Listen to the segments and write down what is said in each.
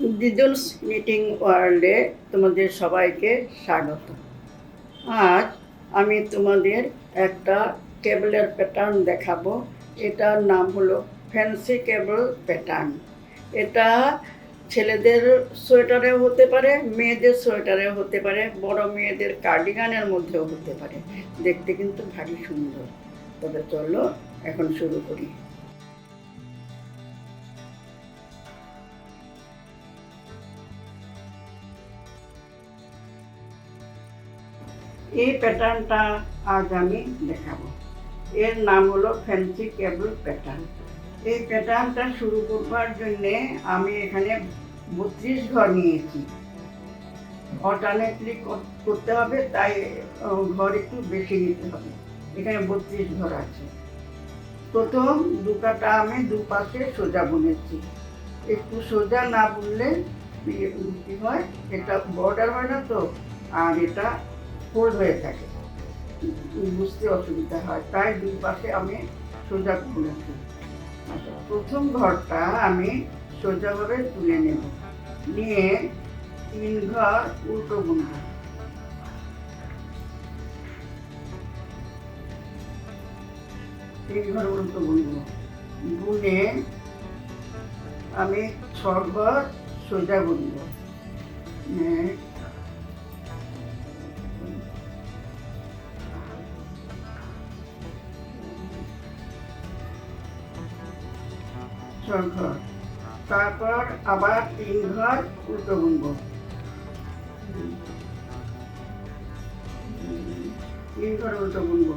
দিদুলস knitting ওয়ার্ল্ডে তোমাদের সবাইকে স্বাগত। আজ আমি তোমাদের একটা কেবলের প্যাটার্ন দেখাবো। এটার নাম হলো ফ্যান্সি কেবল প্যাটার্ন এটা ছেলেদের সোয়েটারেও হতে পারে, মেয়েদের সোয়েটারেও হতে পারে, বড় মেয়েদের কার্ডিগানের মধ্যেও হতে পারে। দেখতে কিন্তু ভারী সুন্দর। তবে চলো এখন শুরু করি। এই প্যাটার্নটা আজ আমি দেখাবো। এর নাম হলো ফ্যান্সি কেবল প্যাটার্ন এই প্যাটার্নটা শুরু করবার জন্যে আমি এখানে বত্রিশ ঘর নিয়েছি। অল্টারনেটলি করতে হবে, তাই ঘর একটু বেশি নিতে হবে। এখানে বত্রিশ ঘর আছে। প্রথম দু কাটা আমি দুপাশে সোজা বুনেছি। একটু সোজা না বুনলে কি- কি হয়, এটা বর্ডার হয় না তো? আর এটা ফোল্ড হয়ে থাকে। বুঝতে অসুবিধা হয়। তাই দুই পাশে আমি সোজা বুনেছি আচ্ছা প্রথম ঘরটা আমি সোজাভাবে তুলে নেব। নিয়ে তিন ঘর উল্টো বুনব তিন ঘর উল্টো বুনব বুনে আমি ছ ঘর সোজা বুনব ঘর তারপর আবার তিন ঘর উল্টো বুনব তিন ঘর উল্টো বুনব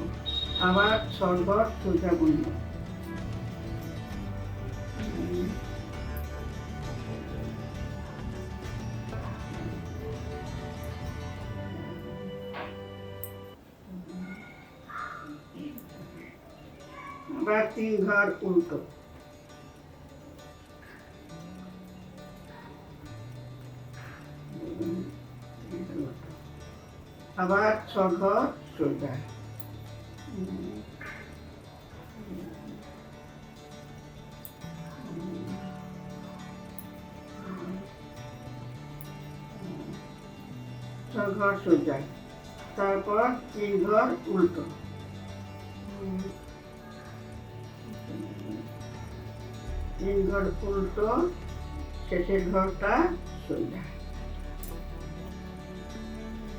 আবার ছ ঘর সোজা বুনব আবার তিন ঘর উল্টো। আবার ঘর সোজা ঘর সোজা তারপর তিন ঘর উল্টো। তিন ঘর উল্টো, শেষের ঘরটা সোজা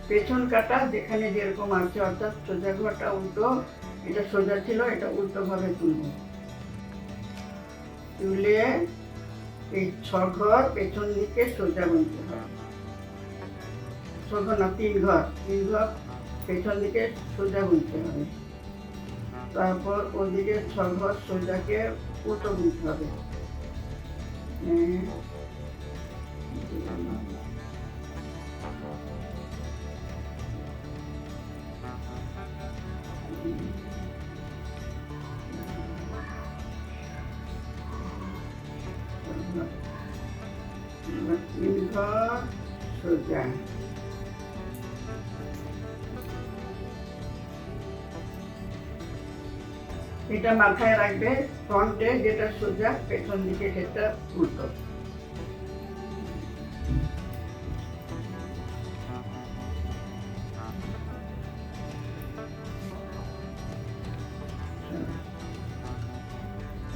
পেছন কাটা যেখানে যেরকম আছে অর্থাৎ সোজা ঘরটা উল্টো এটা সোজা ছিল এটা উল্টো ভাবে তুলব। তুলে এই ছ ঘর পেছন দিকে সোজা বুনতে হবে। ছ না তিন ঘর তিন ঘর পেছন দিকে সোজা বুনতে হবে। তারপর ওদিকে ছ ঘর সোজাকে উল্টো বুনতে হবে। এক, সোজা এটা মাথায় রাখবে ফ্রন্টে যেটা সোজা পেছন দিকে সেটা উল্টো।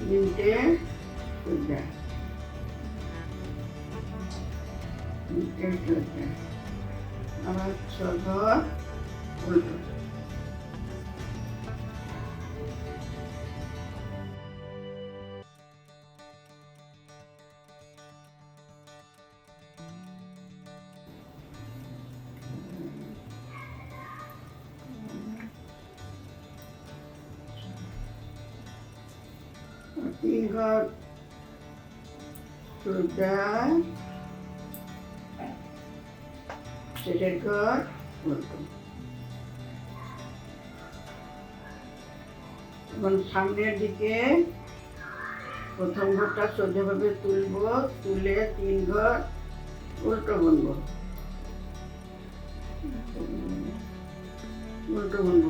তিনটে। তিন ঘর সোজা শেষের ঘর সামনের দিকে প্রথম ঘরটা সোজাভাবে তুলব, তুলে তিন ঘর উল্টো বুনব। উল্টো বুনব।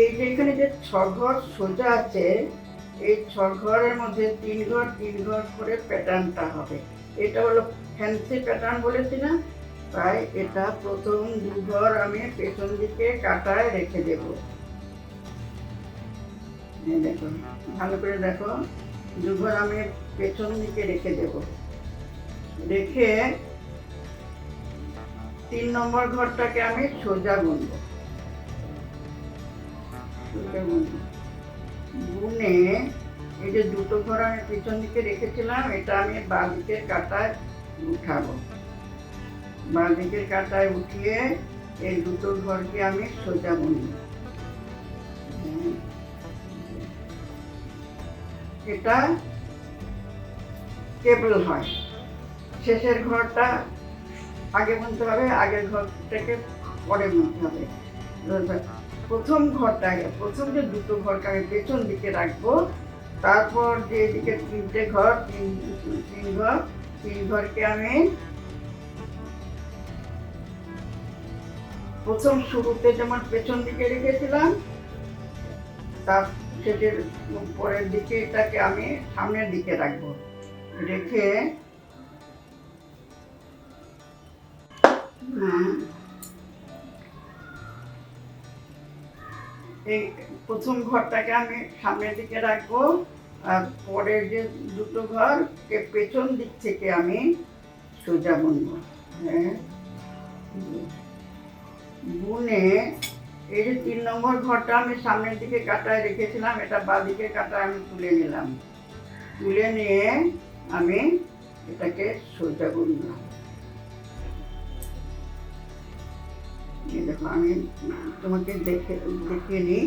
এই যে এখানে যে ছ ঘর সোজা আছে এই ঘরের মধ্যে তিন ঘর তিন ঘর করে প্যাটার্নটা হবে। এটা হলো ফ্যান্সি প্যাটার্ন বলেছি না? তাই এটা প্রথম দু ঘর আমি পেছন দিকে কাটায় রেখে দেব। দেখো, ভালো করে দেখো। দুঘর আমি পেছন দিকে রেখে দেব। রেখে তিন নম্বর ঘরটাকে আমি সোজা বুনবো সোজা বুনবো বুনে এই যে দুটো ঘর আমি পিছন দিকে রেখেছিলাম, এটা আমি বাঁ দিকের কাটায় উঠাবো। বাঁ দিকের কাটায় উঠিয়ে এই দুটো ঘরকে আমি সোজা বুনি। এটা কেবল হয়। শেষের ঘরটা আগে বুনতে হবে, আগের ঘরটাকে পরে বুনতে হবে। প্রথম ঘরটাকে প্রথম যে দুটো আমি পেছন দিকে রাখব, তারপর যে এদিকে তিনটে ঘর, তিন তিন ঘর, তিন ঘরকে আমি প্রথম শুরুতে যেমন পেছন দিকে রেখেছিলাম, তার সেটির পরের দিকে এটাকে আমি সামনের দিকে রাখব। রেখে এই প্রথম ঘরটাকে আমি সামনের দিকে রাখব, আর পরের যে দুটো ঘর পেছন দিক থেকে আমি সোজা বুনবো। হ্যাঁ। বুনে এই যে তিন নম্বর ঘরটা আমি সামনের দিকে কাটায় রেখেছিলাম, এটা বাঁ দিকে কাটায় আমি তুলে নিলাম। তুলে নিয়ে আমি এটাকে সোজা বুনলাম দেখো আমি তোমাকে দেখে, দেখিয়ে নিই।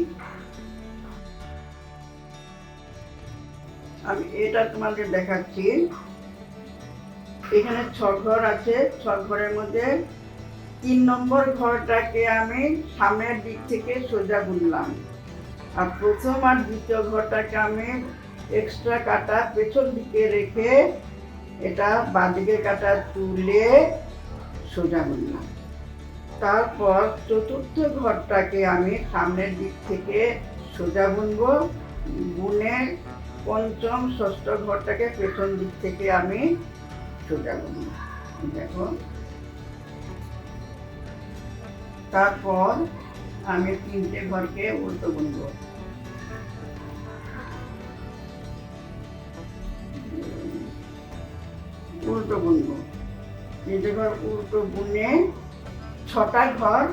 আমি এটা তোমাদের দেখাচ্ছি। এখানে ছ ঘর আছে ছ ঘরের মধ্যে তিন নম্বর ঘরটাকে আমি সামনের দিক থেকে সোজা বুনলাম। আর প্রথম আর দ্বিতীয় ঘরটাকে আমি এক্সট্রা কাটা পেছন দিকে রেখে এটা বাঁদিকে কাটা তুলে সোজা বুনলাম। তারপর চতুর্থ ঘরটাকে আমি সামনের দিক থেকে সোজা বুনবো। বুনে পঞ্চম, ষষ্ঠ ঘরটাকে পেছন দিক থেকে আমি সোজা বুনবো। দেখো। তারপর আমি তিনটে ঘরকে উল্টো বুনবো। উল্টো বুনবো। তিনটে ঘর উল্টো বুনে ছটা ঘর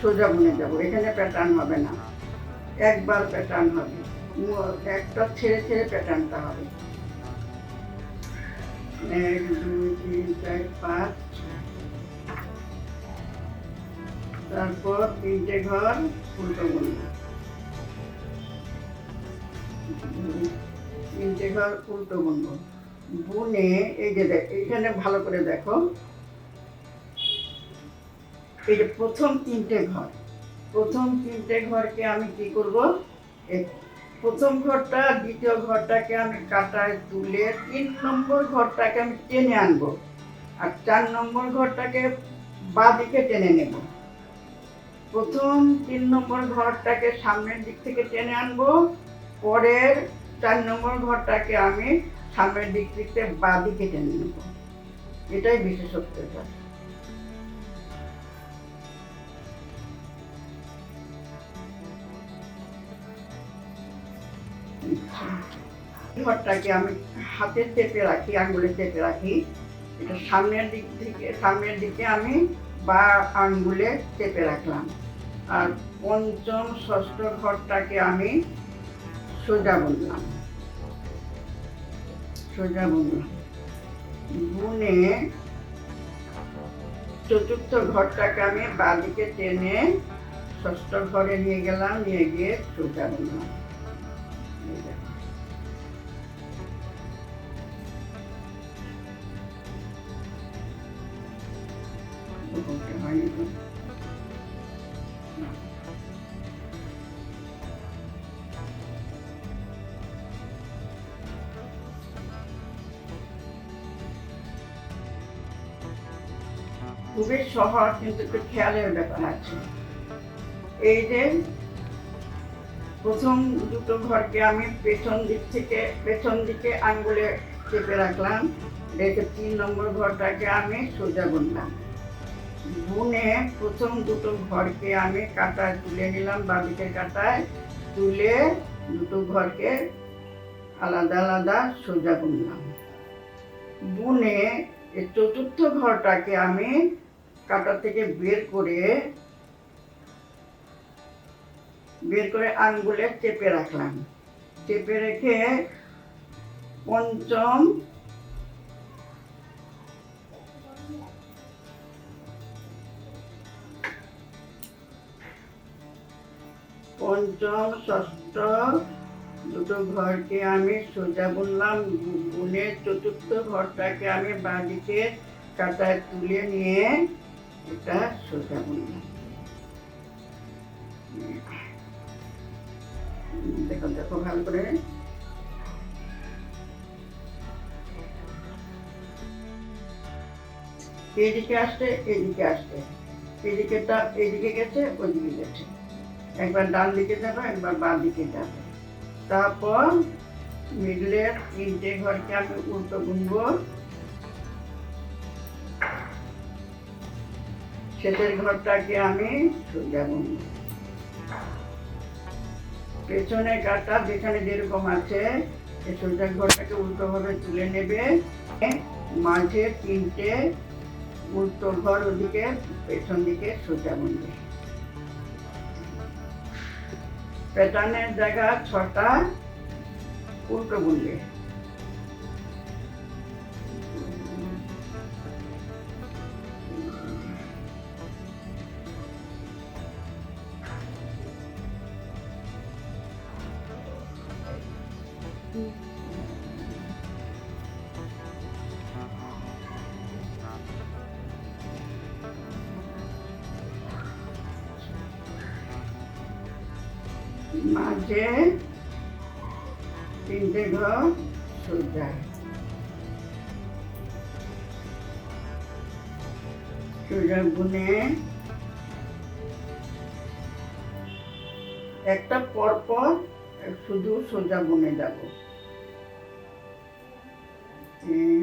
সোজা বুনে যাব। এখানে প্যাটার্ন হবে না। একবার প্যাটার্ন হবে। একটা ছেড়ে ছেড়ে প্যাটার্নটা হবে। এক, দুই, তিন, চার, পাঁচ। তারপর তিনটে ঘর উল্টো বুনবো তিনটে ঘর উল্টো বুনবো। বুনে এই যে দেখ, এখানে ভালো করে দেখো। এই যে প্রথম তিনটে ঘর, প্রথম তিনটে ঘরকে আমি কি করব? প্রথম ঘরটা, দ্বিতীয় ঘরটাকে আমি কাটায় তুলে তিন নম্বর ঘরটাকে আমি টেনে আনব আর চার নম্বর ঘরটাকে বাঁ দিকে টেনে নেব। প্রথম তিন নম্বর ঘরটাকে সামনের দিক থেকে টেনে আনব, পরের চার নম্বর ঘরটাকে আমি সামনের দিক থেকে বাঁ দিকে টেনে নেব। এটাই বিশেষত্বটা। ঘরটাকে আমি হাতে চেপে রাখি আঙ্গুলে চেপে রাখি। এটা সামনের দিক থেকে, সামনের দিকে আমি বা আঙ্গুলে চেপে রাখলাম। আর পঞ্চম, ষষ্ঠ ঘরটাকে আমি সোজা বুনলাম। সোজা বুনলাম। বুনে চতুর্থ ঘরটাকে আমি বাদিকে টেনে ষষ্ঠ ঘরে নিয়ে গেলাম, নিয়ে গিয়ে সোজা বুনলাম। ওটা হয়নি। খুবই সহজ, কিন্তু একটু খেয়ালের ব্যাপার আছে এই যে প্রথম দুটো ঘরকে আমি পেছন দিক থেকে, পেছন দিকে আঙ্গুলে চেপে রাখলাম রেখে তিন নম্বর ঘরটাকে আমি সোজা বুনলাম বুনে প্রথম দুটো ঘরকে আমি কাটায় তুলে নিলাম বাদিকের কাটায় তুলে দুটো ঘরকে আলাদা আলাদা সোজা বুনলাম বুনে চতুর্থ ঘরটাকে আমি কাটা থেকে বের করে বের করে আঙ্গুলে চেপে রাখলাম। চেপে রেখে পঞ্চম পঞ্চম ষষ্ঠ। দুটো ঘরকে আমি সোজা বললাম বুনে চতুর্থ ঘরটাকে আমি বাঁদিকে কাটায় তুলে নিয়ে এটা সোজা বুনলাম। দেখো দেখো ভালো করে। এদিকে আসতে এদিকে আসতে এদিকেটা, এদিকে গেছে ওইদিকে গেছে। একবার ডান দিকে যাবে, একবার বাঁ দিকে যাবে। তারপর মিডলের তিনটে ঘরকে আমি উল্টো বুনবো শেষের ঘরটাকে আমি সোজা বুনবো পেছনে কাটা যেখানে যেরকম আছে, এই সোজা ঘরটাকে উল্টোভাবে তুলে নেবে। মাঝে তিনটে উল্টো ঘর ওদিকে, পেছন দিকে সোজা বুনবে প্যাটার্নের জায়গা ছটা উল্টো বুনবে মাঝে তিনটে ঘর সোজা সোজা বুনে একটা পরপর শুধু সোজা বুনে যাব। তিন,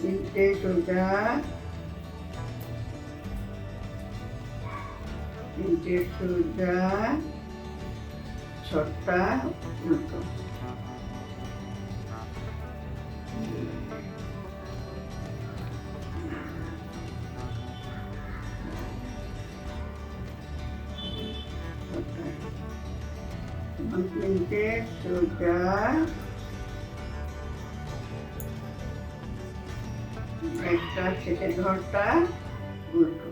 তিনটে সোজা। তিনটে সোজা ছটা উল্টো একটা শেষের ঘরটা উল্টো